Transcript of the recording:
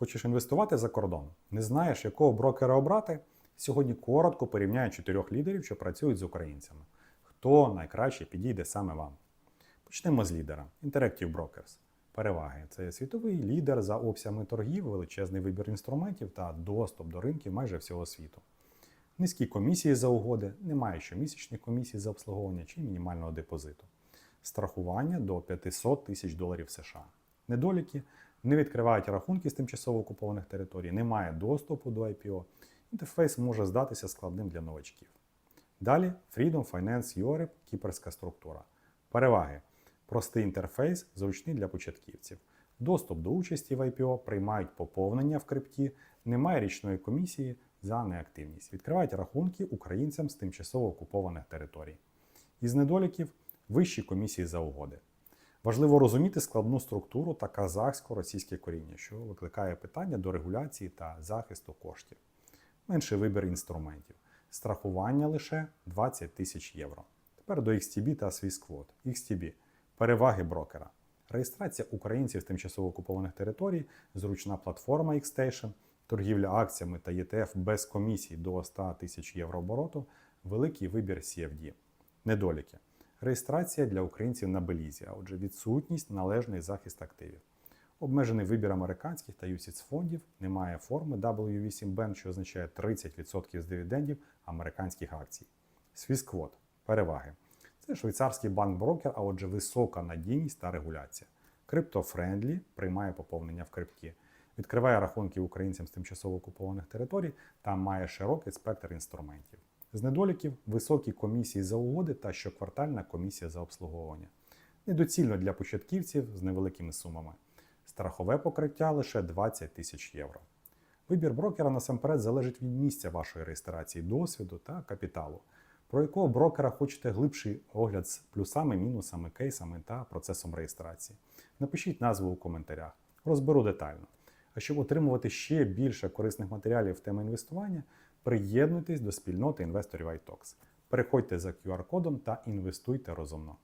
Хочеш інвестувати за кордон? Не знаєш, якого брокера обрати? Сьогодні коротко порівняю чотирьох лідерів, що працюють з українцями. Хто найкраще підійде саме вам? Почнемо з лідера Interactive Brokers. Переваги це світовий лідер за обсягами торгів, величезний вибір інструментів та доступ до ринків майже всього світу. Низькі комісії за угоди, немає щомісячних комісій за обслуговування чи мінімального депозиту. Страхування до 500 тисяч доларів США. Недоліки не відкривають рахунки з тимчасово окупованих територій, немає доступу до IPO. Інтерфейс може здатися складним для новачків. Далі Freedom Finance Europe, кіперська структура. Переваги. Простий інтерфейс, зручний для початківців. Доступ до участі в IPO, приймають поповнення в крипті, немає річної комісії за неактивність. Відкривають рахунки українцям з тимчасово окупованих територій. Із недоліків вищі комісії за угоди. Важливо розуміти складну структуру та казахсько-російське коріння, що викликає питання до регуляції та захисту коштів. Менший вибір інструментів. Страхування лише 20 тисяч євро. Тепер до XTB та Swissquote. XTB. Переваги брокера. Реєстрація українців з тимчасово окупованих територій, зручна платформа XStation, торгівля акціями та ETF без комісій до 100 тисяч євро обороту, великий вибір CFD. Недоліки. Реєстрація для українців на Белізі, а отже, відсутність належний захист активів. Обмежений вибір американських та UCITS фондів, немає форми W8 Band, що означає 30% з дивідендів американських акцій. Swissquote – переваги. Це швейцарський банк-брокер, а отже, висока надійність та регуляція. Криптофрендлі приймає поповнення в крипті, відкриває рахунки українцям з тимчасово окупованих територій та має широкий спектр інструментів. З недоліків високі комісії за угоди та щоквартальна комісія за обслуговування. Недоцільно для початківців з невеликими сумами. Страхове покриття лише 20 тисяч євро. Вибір брокера насамперед залежить від місця вашої реєстрації, досвіду та капіталу. Про якого брокера хочете глибший огляд з плюсами, мінусами, кейсами та процесом реєстрації. Напишіть назву у коментарях, розберу детально. А щоб отримувати ще більше корисних матеріалів в тему інвестування, приєднуйтесь до спільноти інвесторів iTalks. Переходьте за QR-кодом та інвестуйте розумно.